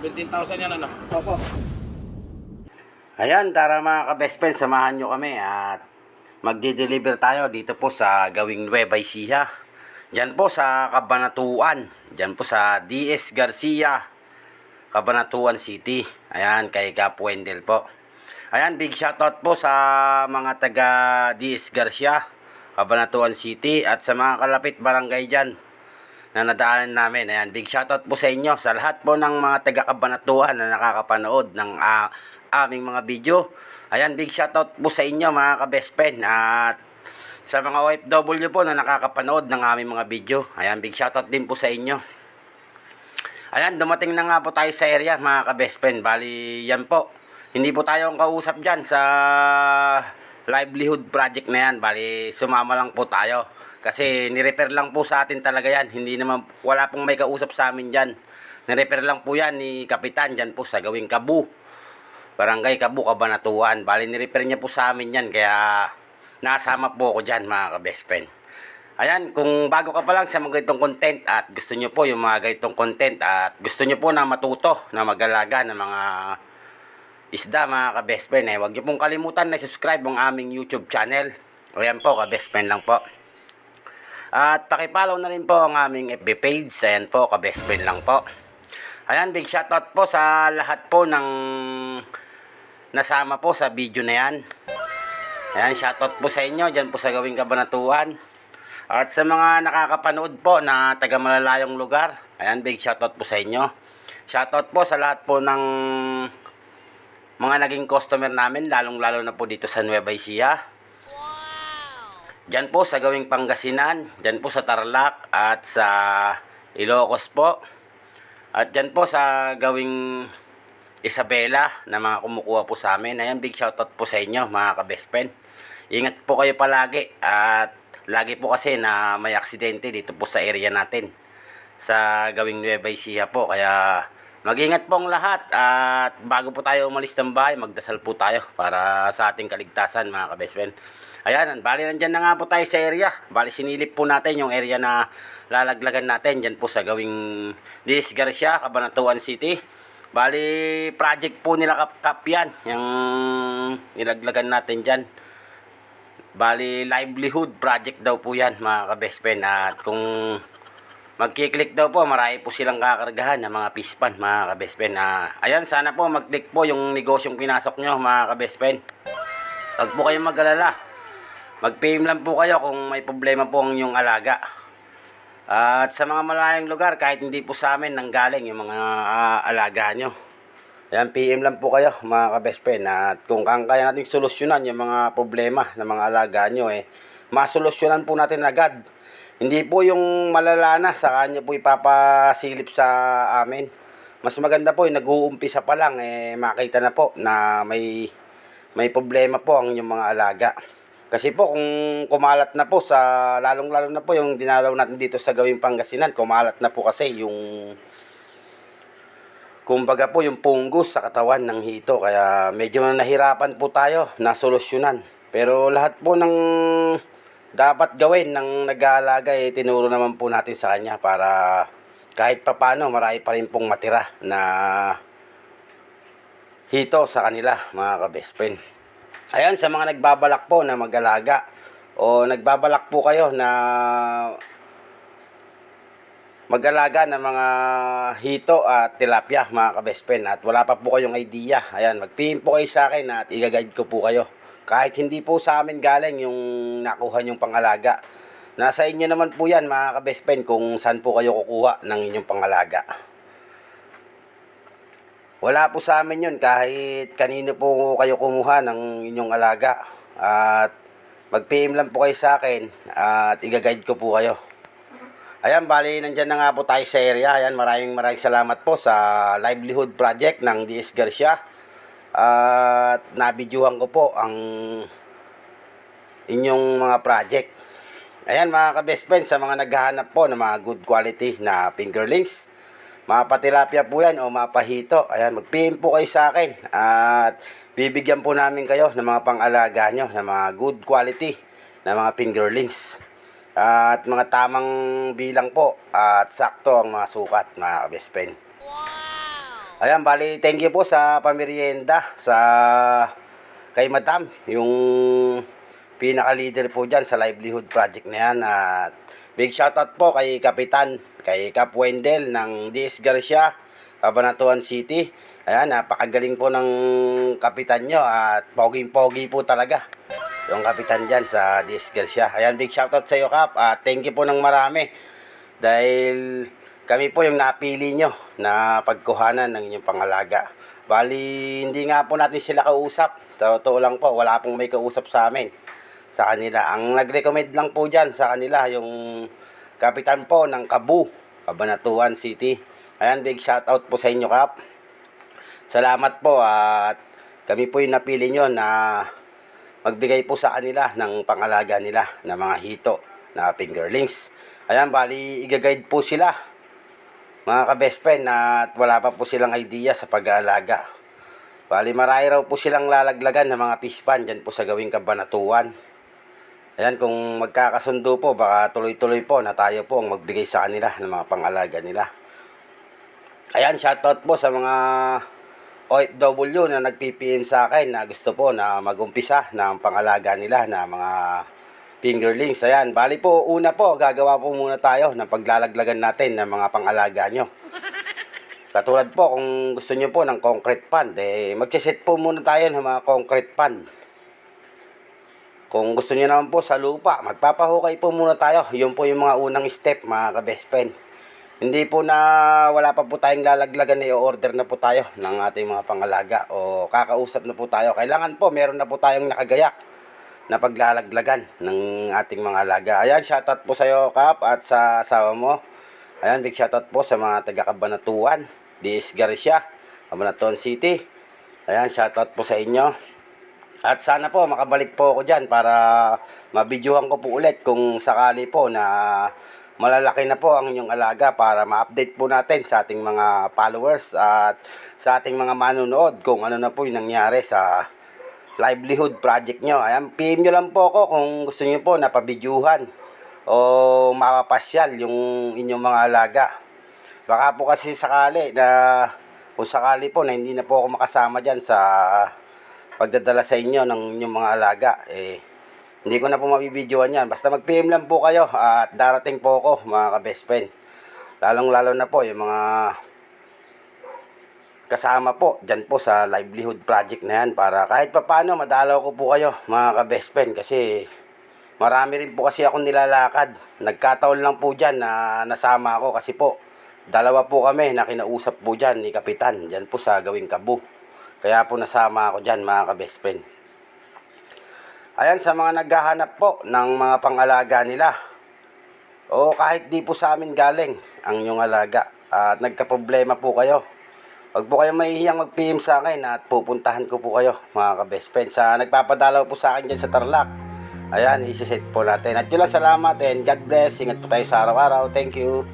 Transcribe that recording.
17,000 yan ano? Opo. Ayan, tara mga ka-best friend, samahan nyo kami at magdi-deliver tayo dito po sa gawing Nueva Ecija. Diyan po sa Cabanatuan. Diyan po sa DS Garcia, Cabanatuan City. Ayan, kay Cap po. Ayan, big shoutout po sa mga taga DS Garcia, Cabanatuan City at sa mga kalapit barangay dyan na nadaanan namin. Ayan, big shoutout po sa inyo sa lahat po ng mga taga-kabanatuan na nakakapanood ng ah, aming mga video. Ayan, big shoutout po sa inyo mga ka-best friend at sa mga OFW po na nakakapanood ng aming mga video. Ayan, big shoutout din po sa inyo. Ayan, dumating na nga po tayo sa area mga ka-best friend. Bali, yan po. Hindi po tayo ang kausap dyan sa livelihood project na yan. Bali, sumama lang po tayo. Kasi nirepair lang po sa atin talaga yan. Hindi naman, wala pong may kausap sa amin dyan. Nirepair lang po yan ni Kapitan dyan po sa gawing Kabu. Barangay Kabu, Kabanatuan. Bali, nirepair niya po sa amin yan. Kaya, nasama po ako dyan mga ka-best friend. Ayan, kung bago ka pa lang sa mga ganitong content at gusto nyo po yung mga ganitong content at gusto nyo po na matuto na mag-alaga ng mga isda mga ka-best friend eh. Huwag nyo pong kalimutan na subscribe ang aming YouTube channel. Ayan po, ka-best friend lang po. At pakipollow na rin po ang aming FB page. Ayan po, ka-best friend lang po. Ayan, big shoutout po sa lahat po ng nasama po sa video na yan. Ayan, shoutout po sa inyo dyan po sa gawing kabanatuan. At sa mga nakakapanood po na taga malalayong lugar, ayan, big shoutout po sa inyo. Shoutout po sa lahat po ng mga naging customer namin, lalong-lalo na po dito sa Nueva Ecija. Diyan po sa gawing Pangasinan, diyan po sa Tarlac at sa Ilocos po. At diyan po sa gawing Isabela na mga kumukuha po sa amin. Ayan, big shoutout po sa inyo mga ka-best friend. Ingat po kayo palagi at lagi po kasi na may aksidente dito po sa area natin sa gawing Nueva Ecija po. Kaya mag-ingat po ang lahat at bago po tayo umalis ng bahay, magdasal po tayo para sa ating kaligtasan mga ka-best friend. Ayan, bali nandyan na nga po tayo sa area. Bali sinilip po natin yung area na lalaglagan natin dyan po sa gawing Dis Garcia, Cabanatuan City. Bali, project po nila kap, kap yan, yung nilaglagan natin dyan. Bali, livelihood project daw po yan, mga ka-best friend. At kung magkiklik daw po, marami po silang kakargahan ng mga pispan, mga ka-best. Ah, ayan, sana po mag-click po yung negosyong pinasok nyo, mga ka-best friend. Huwag po kayong mag-alala. Mag-PM lang po kayo kung may problema po ang inyong alaga. At sa mga malayang lugar, kahit hindi po sa amin nanggaling yung mga ah, alaga nyo. Ayan, PM lang po kayo mga ka-best. At kung kang kaya nating solusyonan yung mga problema ng mga alaga nyo, eh, masolusyonan po natin agad. Hindi po yung malala na, sa kanya po ipapasilip sa amin. Mas maganda po yung nag-uumpisa pa lang, eh, makita na po na may, may problema po ang inyong mga alaga. Kasi po kung kumalat na po sa lalong lalo na po yung dinalaw natin dito sa gawing Pangasinan, kumalat na po kasi yung kumbaga po yung punggos sa katawan ng hito kaya medyo nahirapan po tayo na solusyonan. Pero lahat po ng dapat gawin ng nag-aalaga eh tinuro naman po natin sa kanya para kahit papano marami pa rin pong matira na hito sa kanila mga ka-best friend. Ayan, sa mga nagbabalak po na mag-alaga o nagbabalak po kayo na mag-alaga ng mga hito at tilapia mga ka-best friend at wala pa po kayong idea. Ayan, mag-PM po kayo sa akin at i-guide ko po kayo. Kahit hindi po sa amin galing yung nakuha yung pangalaga. Nasa inyo naman po yan mga ka-best friend kung saan po kayo kukuha ng inyong pangalaga. Wala po sa amin yun kahit kanino po kayo kumuha ng inyong alaga. At mag-PM lang po kayo sa akin at i-guide ko po kayo. Ayan, bali, nandyan na nga po tayo sa area. Ayan, maraming maraming salamat po sa livelihood project ng DS Garcia. At nabidyohan ko po ang inyong mga project. Ayan mga ka-best friends, sa mga naghahanap po ng mga good quality na fingerlings, mga patilapia po yan o mga pahito. Ayan, mag-PM po kayo sa akin. At bibigyan po namin kayo ng mga pang-alaga nyo, ng mga good quality na mga fingerlings. At mga tamang bilang po at sakto ang mga sukat mga ka-best friend. Ayan, bali, thank you po sa pamerienda, sa kay Madam, yung pinaka-leader po dyan sa livelihood project na yan. At big shoutout po kay Kapitan, kay Cap Wendell ng DS Garcia, Cabanatuan City. Ayan, napakagaling po ng kapitan nyo at poging-pogi po talaga yung kapitan dyan sa DS Garcia. Ayan, big shoutout sa iyo, Kap. At thank you po ng marami dahil kami po yung napili nyo na pagkuhanan ng inyong pangalaga. Bali, hindi nga po natin sila kausap. Sa totoo lang po, wala pong may kausap sa amin sa kanila. Ang nag-recommend lang po dyan sa kanila, yung kapitan po ng Kabu, Cabanatuan City. Ayan, big shoutout po sa inyo, Kap. Salamat po at kami po yung napili nyo na magbigay po sa kanila ng pangalaga nila na mga hito na fingerlings. Ayan, bali, igaguide po sila mga ka-best friend at wala pa po silang idea sa pag-aalaga. Bali, marami raw po silang lalaglagan ng mga fish pan dyan po sa gawing kabanatuan. Ayan, kung magkakasundo po, baka tuloy-tuloy po na tayo po ang magbigay sa kanila ng mga pangalaga nila. Ayan, shoutout po sa mga OFW na nag-PPM sa akin na gusto po na magumpisa ng pangalaga nila na mga fingerlings. Ayan, bali po, una po, gagawa po muna tayo ng paglalaglagan natin ng mga pangalaga nyo. Katulad po, kung gusto nyo po ng concrete pan, eh, magsiset po muna tayo ng mga concrete pan. Kung gusto nyo naman po sa lupa, magpapahukay po muna tayo. Yun po yung mga unang step, mga ka-best friend. Hindi po na wala pa po tayong lalaglagan i-order na po tayo ng ating mga pangalaga o kakausap na po tayo. Kailangan po, meron na po tayong nakagayak na paglalaglagan ng ating mga alaga. Ayan, shoutout po sa iyo, Kap, at sa asawa mo. Ayan, big shoutout po sa mga taga-Kabanatuan, DS Garcia, Cabanatuan City. Ayan, shoutout po sa inyo. At sana po makabalik po ako dyan para mabidyohan ko po ulit kung sakali po na malalaki na po ang inyong alaga para ma-update po natin sa ating mga followers at sa ating mga manonood kung ano na po yung nangyari sa livelihood project nyo. Ayan, PM nyo lang po ako kung gusto nyo po napabidyuhan o mapapasyal yung inyong mga alaga. Baka po kasi sakali na kung sakali po na hindi na po ako makasama dyan sa pagdadala sa inyo ng inyong mga alaga, eh, hindi ko na po mabibidyoan yan. Basta mag-PM lang po kayo at darating po ako mga ka-best friend. Lalong lalo na po yung mga kasama po dyan po sa livelihood project na yan para kahit papano madalaw ko po kayo mga ka-best friend kasi marami rin po kasi ako nilalakad. Nagkataon lang po dyan na nasama ako kasi po dalawa po kami na kinausap po dyan ni Kapitan dyan po sa gawing kabu. Kaya po nasama ako dyan mga ka-best friend. Ayan sa mga naghahanap po ng mga pangalaga nila. O kahit di po sa amin galing ang inyong alaga at nagka-problema po kayo. Huwag po kayong mahihiyang mag-PM sa akin at pupuntahan ko po kayo mga ka-best friend. Sa nagpapadalaw po sa akin dyan sa Tarlac. Ayan, isi-set po natin. At yun lang salamat and God bless. Ingat po tayo sa araw-araw. Thank you.